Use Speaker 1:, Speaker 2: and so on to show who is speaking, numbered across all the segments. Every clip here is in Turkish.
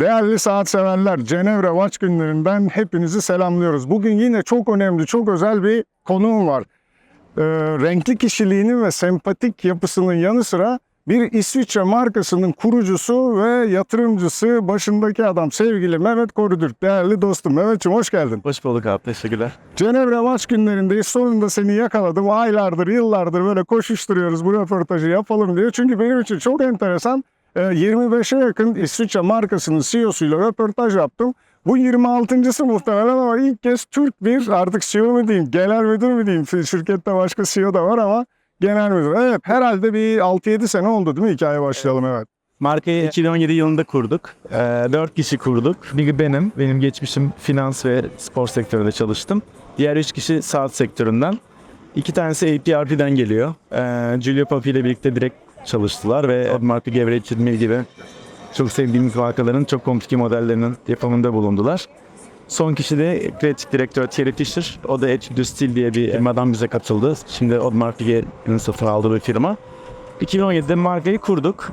Speaker 1: Değerli saat severler, Cenevre Watch günlerinden hepinizi selamlıyoruz. Bugün yine çok önemli, çok özel bir konuğum var. Ee, renkli kişiliğinin ve sempatik yapısının yanı sıra bir İsviçre markasının kurucusu ve yatırımcısı başındaki adam sevgili Mehmet Korudürk. Değerli dostum Mehmetciğim hoş geldin.
Speaker 2: Hoş bulduk abi. Teşekkürler.
Speaker 1: Cenevre Watch günlerindeyiz. Sonunda seni yakaladım. Aylardır, yıllardır böyle koşuşturuyoruz bu röportajı yapalım diye. Çünkü benim için çok enteresan. Ee, 25'e yakın İsviçre markasının CEO'suyla röportaj yaptım. Bu 26.sı muhtemelen ama ilk kez Türk bir artık CEO mu diyeyim, genel müdür mü diyeyim. Şirkette başka CEO da var ama genel müdür. Evet herhalde bir 6-7 sene oldu değil mi hikaye başlayalım evet.
Speaker 2: Markayı 2017 yılında kurduk. Ee, 4 kişi kurduk. Biri benim. Benim geçmişim finans ve spor sektöründe çalıştım. Diğer 3 kişi saat sektöründen. İki tanesi APRP'den geliyor. Ee, Giulio Papi ile birlikte direkt çalıştılar ve Richard Mille gibi çok sevdiğimiz markaların çok komplike modellerinin yapımında bulundular. Son kişi de kreatif direktör Thierry Fischer. O da Etude du Style diye bir firmadan bize katıldı. Şimdi Audemars Piguet'in satın aldığı bir firma. 2017'de markayı kurduk.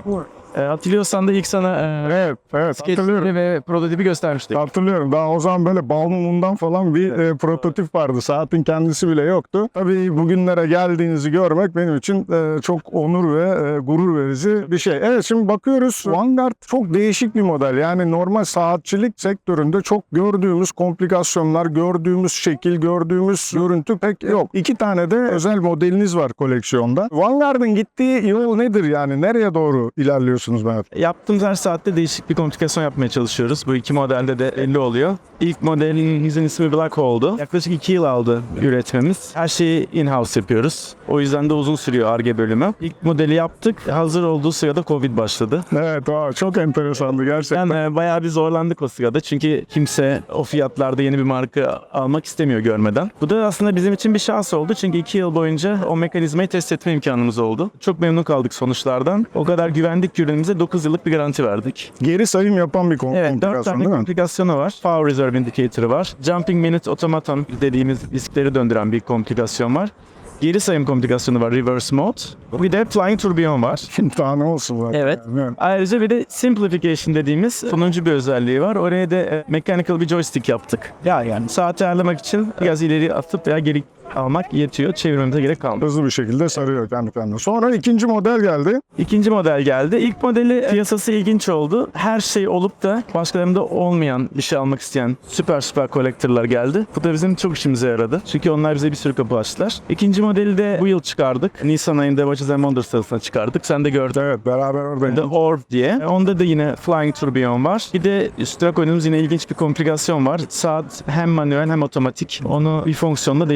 Speaker 2: Ee, hatırlıyorsan da ilk sana e,
Speaker 1: Evet, evet hatırlıyorum.
Speaker 2: ve prototipi göstermiştik.
Speaker 1: Hatırlıyorum. Daha o zaman böyle bal mumundan falan bir e, prototip vardı. Saatin kendisi bile yoktu. Tabii bugünlere geldiğinizi görmek benim için e, çok onur ve e, gurur verici bir şey. Evet şimdi bakıyoruz. Vanguard çok değişik bir model. Yani normal saatçilik sektöründe çok gördüğümüz komplikasyonlar, gördüğümüz şekil, gördüğümüz görüntü pek yok. İki tane de özel modeliniz var koleksiyonda. Vanguard'ın gittiği yol nedir yani? Nereye doğru ilerliyorsunuz Mehmet?
Speaker 2: Yaptığımız her saatte değişik bir komplikasyon yapmaya çalışıyoruz. Bu iki modelde de belli oluyor. İlk modelimizin ismi Black Hole'du. Yaklaşık iki yıl aldı üretmemiz. Her şeyi in-house yapıyoruz. O yüzden de uzun sürüyor ARGE bölümü. İlk modeli yaptık. Hazır olduğu sırada Covid başladı.
Speaker 1: Evet, aa, çok enteresandı gerçekten.
Speaker 2: Yani e, bayağı bir zorlandık o sırada. Çünkü kimse o fiyatlarda yeni bir marka almak istemiyor görmeden. Bu da aslında bizim için bir şans oldu. Çünkü iki yıl boyunca o mekanizmayı test etme imkanımız oldu. Çok memnun kaldık sonuçlardan. O kadar güvendik ki ürünümüze 9 yıllık bir garanti verdik.
Speaker 1: Geri sayım yapan bir kom-
Speaker 2: Evet, 4
Speaker 1: komplikasyon
Speaker 2: tane komplikasyonu var. Power Reserve Indicator'ı var. Jumping Minute Automaton dediğimiz diskleri döndüren bir komplikasyon var. Geri sayım komplikasyonu var Reverse Mode. Bir de Flying Tourbillon var.
Speaker 1: Daha ne olsun var.
Speaker 2: Evet.
Speaker 1: Yani.
Speaker 2: Ayrıca bir de Simplification dediğimiz sonuncu bir özelliği var. Oraya da e, mechanical bir joystick yaptık. Ya yani saati ayarlamak için biraz ileri atıp veya geri almak yetiyor. Çevirmemize gerek kalmıyor.
Speaker 1: Hızlı bir şekilde sarıyor kendi kendine. Sonra ikinci model geldi.
Speaker 2: İkinci model geldi. İlk modeli piyasası ilginç oldu. Her şey olup da başkalarında olmayan bir şey almak isteyen süper süper kolektörler geldi. Bu da bizim çok işimize yaradı. Çünkü onlar bize bir sürü kapı açtılar. İkinci modeli de bu yıl çıkardık. Nisan ayında Watches and Wonders sırasına çıkardık. Sen de gördün.
Speaker 1: Evet beraber oradayız.
Speaker 2: The Orb diye. Onda da yine Flying Tourbillon var. Bir de üstüne koyduğumuz yine ilginç bir komplikasyon var. Saat hem manuel hem otomatik. Onu bir fonksiyonla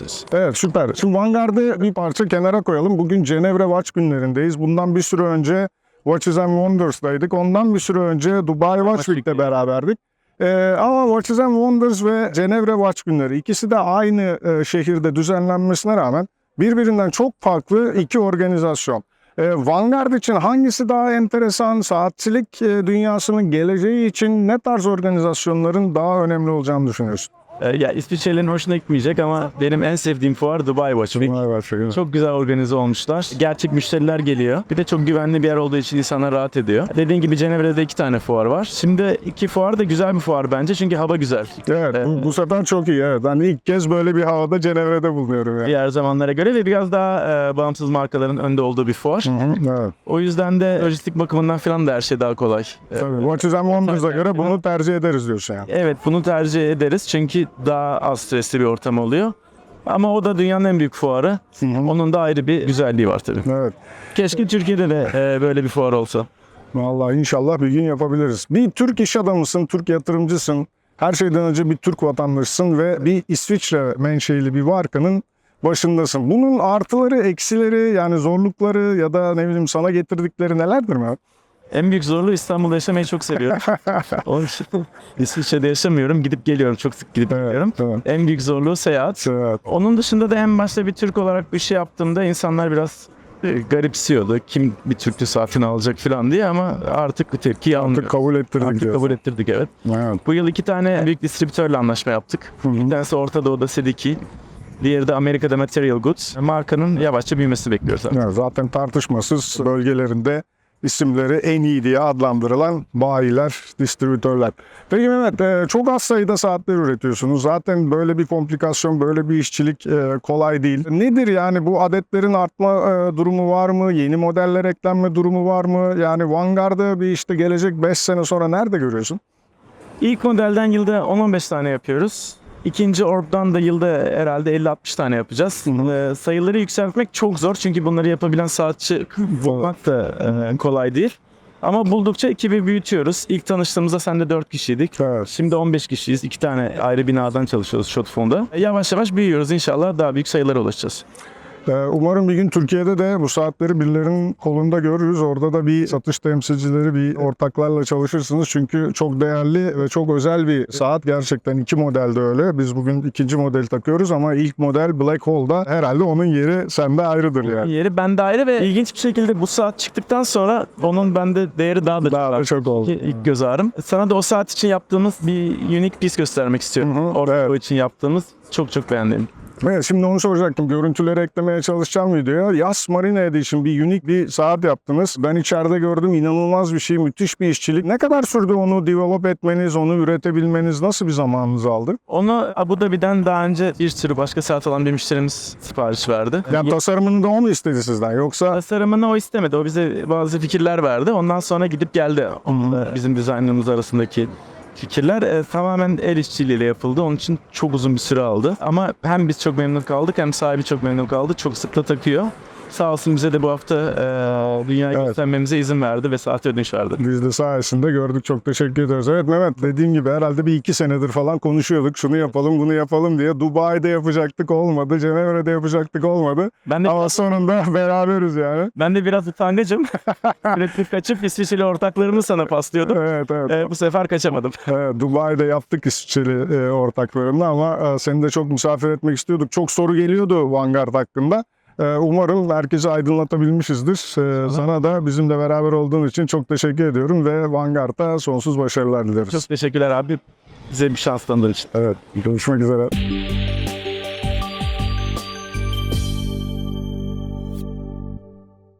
Speaker 2: değiştirebiliyorsunuz.
Speaker 1: Evet süper. Şimdi Vanguard'ı bir parça kenara koyalım. Bugün Cenevre Watch günlerindeyiz. Bundan bir süre önce Watches and Wonders'daydık. Ondan bir süre önce Dubai Watch Week'te beraberdik. Ee, ama Watches and Wonders ve Cenevre Watch günleri ikisi de aynı e, şehirde düzenlenmesine rağmen birbirinden çok farklı iki organizasyon. Ee, Vanguard için hangisi daha enteresan? Saatçilik e, dünyasının geleceği için ne tarz organizasyonların daha önemli olacağını düşünüyorsun?
Speaker 2: Ee, ya İsviçrelilerin hoşuna gitmeyecek ama benim en sevdiğim fuar Dubai Watch Week.
Speaker 1: Dubai Watch Week.
Speaker 2: Çok güzel organize olmuşlar. Gerçek müşteriler geliyor. Bir de çok güvenli bir yer olduğu için insanlar rahat ediyor. Dediğin gibi Cenevre'de iki tane fuar var. Şimdi iki fuar da güzel bir fuar bence çünkü hava güzel.
Speaker 1: Evet, bu, bu sefer çok iyi. Evet. Ben ilk kez böyle bir havada Cenevre'de bulunuyorum. Yani.
Speaker 2: Diğer zamanlara göre ve biraz daha e, bağımsız markaların önde olduğu bir fuar.
Speaker 1: Hı hı, evet.
Speaker 2: O yüzden de lojistik bakımından falan da her şey daha kolay.
Speaker 1: Tabii. Watches and Wonders'a göre bunu tercih ederiz diyorsun yani.
Speaker 2: Evet bunu tercih ederiz çünkü daha az stresli bir ortam oluyor. Ama o da dünyanın en büyük fuarı. Onun da ayrı bir güzelliği var tabii.
Speaker 1: Evet.
Speaker 2: Keşke Türkiye'de de e, böyle bir fuar olsa.
Speaker 1: Vallahi inşallah bir gün yapabiliriz. Bir Türk iş adamısın, Türk yatırımcısın. Her şeyden önce bir Türk vatandaşısın ve bir İsviçre menşeili bir markanın başındasın. Bunun artıları, eksileri yani zorlukları ya da ne bileyim sana getirdikleri nelerdir mi?
Speaker 2: En büyük zorluğu İstanbul'da yaşamayı çok seviyorum. Onun için İsviçre'de yaşamıyorum. Gidip geliyorum. Çok sık gidip geliyorum.
Speaker 1: evet.
Speaker 2: En büyük zorluğu seyahat.
Speaker 1: Evet.
Speaker 2: Onun dışında da en başta bir Türk olarak bir şey yaptığımda insanlar biraz e, garipsiyordu. Kim bir Türk'lü saatini alacak falan diye ama artık bu tepkiyi.
Speaker 1: Artık kabul ettirdik
Speaker 2: Artık
Speaker 1: diyorsun.
Speaker 2: kabul ettirdik evet.
Speaker 1: Evet.
Speaker 2: Bu yıl iki tane büyük distribütörle anlaşma yaptık. Bir tanesi Orta Doğu'da Sediki. Diğeri de Amerika'da Material Goods. Markanın yavaşça büyümesini bekliyoruz.
Speaker 1: Evet, zaten tartışmasız bölgelerinde isimleri en iyi diye adlandırılan bayiler, distribütörler. Peki Mehmet e, çok az sayıda saatler üretiyorsunuz. Zaten böyle bir komplikasyon, böyle bir işçilik e, kolay değil. Nedir yani bu adetlerin artma e, durumu var mı? Yeni modeller eklenme durumu var mı? Yani Vanguard'ı bir işte gelecek 5 sene sonra nerede görüyorsun?
Speaker 2: İlk modelden yılda 10-15 tane yapıyoruz. İkinci orbdan da yılda herhalde 50-60 tane yapacağız. Ee, sayıları yükseltmek çok zor çünkü bunları yapabilen saatçi bulmak da e, kolay değil. Ama buldukça ekibi büyütüyoruz. İlk tanıştığımızda sende 4 kişiydik.
Speaker 1: Evet.
Speaker 2: Şimdi 15 kişiyiz. İki tane ayrı binadan çalışıyoruz Shotphone'da. Yavaş yavaş büyüyoruz inşallah daha büyük sayılara ulaşacağız.
Speaker 1: Ee, Umarım bir gün Türkiye'de de bu saatleri birilerinin kolunda görürüz. Orada da bir satış temsilcileri, bir ortaklarla çalışırsınız. Çünkü çok değerli ve çok özel bir saat. Gerçekten iki modelde öyle. Biz bugün ikinci modeli takıyoruz ama ilk model Black Hole'da herhalde onun yeri sende ayrıdır yani.
Speaker 2: Yeri bende ayrı ve ilginç bir şekilde bu saat çıktıktan sonra onun bende değeri daha da
Speaker 1: Daha da çok oldu.
Speaker 2: İlk- göz ağrım. Sana da o saat için yaptığımız bir unique piece göstermek istiyorum.
Speaker 1: Hı hı,
Speaker 2: Orada
Speaker 1: evet.
Speaker 2: o için yaptığımız çok çok beğendim.
Speaker 1: Evet, şimdi onu soracaktım. Görüntüleri eklemeye çalışacağım videoya. Yas Marine Edition bir unik bir saat yaptınız. Ben içeride gördüm. inanılmaz bir şey, müthiş bir işçilik. Ne kadar sürdü onu develop etmeniz, onu üretebilmeniz? Nasıl bir zamanınızı aldı?
Speaker 2: Onu Abu Dhabi'den daha önce bir sürü başka saat alan bir müşterimiz sipariş verdi.
Speaker 1: Yani tasarımını da o mu istedi sizden? Yoksa
Speaker 2: Tasarımını o istemedi. O bize bazı fikirler verdi. Ondan sonra gidip geldi. Onunla bizim dizaynlarımız arasındaki fikirler e, tamamen el işçiliğiyle yapıldı. Onun için çok uzun bir süre aldı. Ama hem biz çok memnun kaldık hem sahibi çok memnun kaldı. Çok sık takıyor. Sağ olsun bize de bu hafta e, dünyayı
Speaker 1: Evet.
Speaker 2: göstermemize izin verdi ve saat ödünç verdi.
Speaker 1: Biz de sayesinde gördük. Çok teşekkür ederiz. Evet Mehmet dediğim gibi herhalde bir iki senedir falan konuşuyorduk. Şunu yapalım bunu yapalım diye. Dubai'de yapacaktık olmadı. Cenevre'de yapacaktık olmadı.
Speaker 2: Ben de
Speaker 1: Ama sonunda beraberiz yani.
Speaker 2: ben de biraz utangacım. Üretip kaçıp İsviçreli ortaklarımı sana paslıyordum.
Speaker 1: Evet evet.
Speaker 2: E, bu sefer kaçamadım.
Speaker 1: Evet, Dubai'de yaptık İsviçreli e, ortaklarımla ama e, seni de çok misafir etmek istiyorduk. Çok soru geliyordu Vanguard hakkında. E, umarım herkesi aydınlatabilmişizdir. E, sana da bizimle beraber olduğun için çok teşekkür ediyorum ve Vanguard'a sonsuz başarılar dileriz.
Speaker 2: Çok teşekkürler abi. Bize bir şans tanıdığın için.
Speaker 1: Evet, görüşmek üzere.